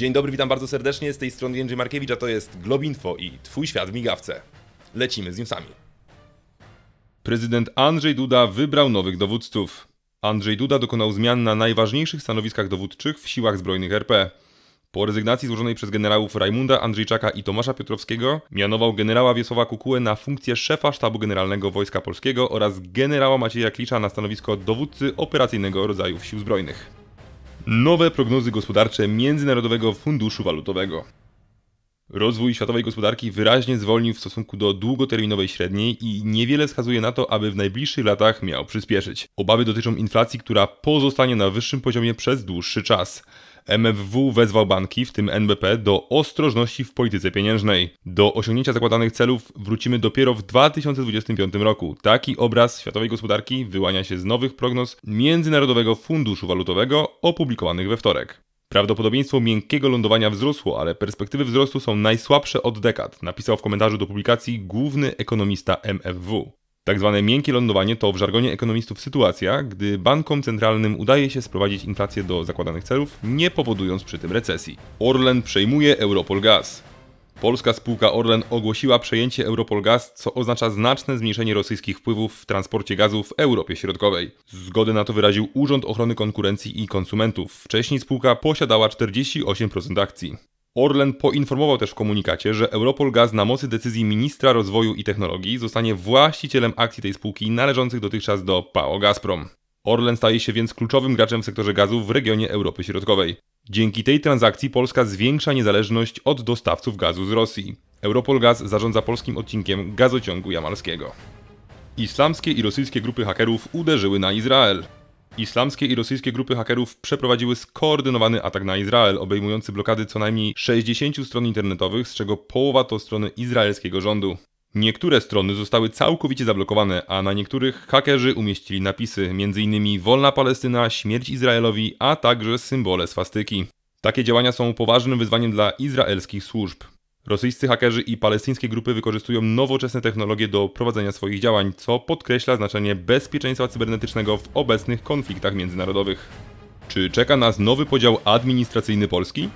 Dzień dobry, witam bardzo serdecznie. Z tej strony Jędrzej Markiewicz, a to jest Globinfo i Twój świat w migawce. Lecimy z newsami. Prezydent Andrzej Duda wybrał nowych dowódców. Andrzej Duda dokonał zmian na najważniejszych stanowiskach dowódczych w siłach zbrojnych RP. Po rezygnacji złożonej przez generałów Rajmunda Andrzejczaka i Tomasza Piotrowskiego mianował generała Wiesława Kukułę na funkcję szefa Sztabu Generalnego Wojska Polskiego oraz generała Macieja Klicza na stanowisko dowódcy operacyjnego rodzajów sił zbrojnych. Nowe prognozy gospodarcze Międzynarodowego Funduszu Walutowego. Rozwój światowej gospodarki wyraźnie zwolnił w stosunku do długoterminowej średniej i niewiele wskazuje na to, aby w najbliższych latach miał przyspieszyć. Obawy dotyczą inflacji, która pozostanie na wyższym poziomie przez dłuższy czas. MFW wezwał banki, w tym NBP, do ostrożności w polityce pieniężnej. Do osiągnięcia zakładanych celów wrócimy dopiero w 2025 roku. Taki obraz światowej gospodarki wyłania się z nowych prognoz Międzynarodowego Funduszu Walutowego opublikowanych we wtorek. Prawdopodobieństwo miękkiego lądowania wzrosło, ale perspektywy wzrostu są najsłabsze od dekad, napisał w komentarzu do publikacji główny ekonomista MFW. Tak zwane miękkie lądowanie to w żargonie ekonomistów sytuacja, gdy bankom centralnym udaje się sprowadzić inflację do zakładanych celów, nie powodując przy tym recesji. Orlen przejmuje Europol Gaz. Polska spółka Orlen ogłosiła przejęcie Europol Gaz, co oznacza znaczne zmniejszenie rosyjskich wpływów w transporcie gazu w Europie Środkowej. Zgodę na to wyraził Urząd Ochrony Konkurencji i Konsumentów. Wcześniej spółka posiadała 48% akcji. Orlen poinformował też w komunikacie, że Europol Gaz na mocy decyzji ministra rozwoju i technologii zostanie właścicielem akcji tej spółki należących dotychczas do PAO Gazprom. Orlen staje się więc kluczowym graczem w sektorze gazu w regionie Europy Środkowej. Dzięki tej transakcji Polska zwiększa niezależność od dostawców gazu z Rosji. Europol Gaz zarządza polskim odcinkiem gazociągu jamalskiego. Islamskie i rosyjskie grupy hakerów uderzyły na Izrael. Islamskie i rosyjskie grupy hakerów przeprowadziły skoordynowany atak na Izrael, obejmujący blokady co najmniej 60 stron internetowych, z czego połowa to strony izraelskiego rządu. Niektóre strony zostały całkowicie zablokowane, a na niektórych hakerzy umieścili napisy, m.in. Wolna Palestyna, śmierć Izraelowi, a także symbole swastyki. Takie działania są poważnym wyzwaniem dla izraelskich służb. Rosyjscy hakerzy i palestyńskie grupy wykorzystują nowoczesne technologie do prowadzenia swoich działań, co podkreśla znaczenie bezpieczeństwa cybernetycznego w obecnych konfliktach międzynarodowych. Czy czeka nas nowy podział administracyjny Polski?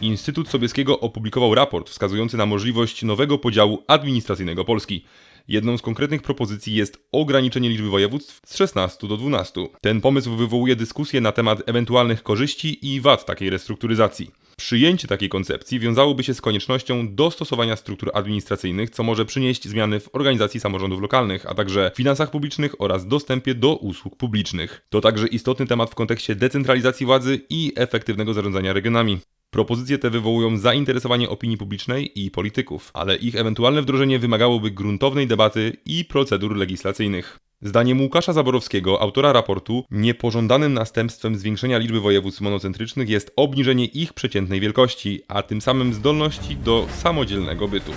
Instytut Sobieskiego opublikował raport wskazujący na możliwość nowego podziału administracyjnego Polski. Jedną z konkretnych propozycji jest ograniczenie liczby województw z 16 do 12. Ten pomysł wywołuje dyskusję na temat ewentualnych korzyści i wad takiej restrukturyzacji. Przyjęcie takiej koncepcji wiązałoby się z koniecznością dostosowania struktur administracyjnych, co może przynieść zmiany w organizacji samorządów lokalnych, a także finansach publicznych oraz dostępie do usług publicznych. To także istotny temat w kontekście decentralizacji władzy i efektywnego zarządzania regionami. Propozycje te wywołują zainteresowanie opinii publicznej i polityków, ale ich ewentualne wdrożenie wymagałoby gruntownej debaty i procedur legislacyjnych. Zdaniem Łukasza Zaborowskiego, autora raportu, niepożądanym następstwem zwiększenia liczby województw monocentrycznych jest obniżenie ich przeciętnej wielkości, a tym samym zdolności do samodzielnego bytu.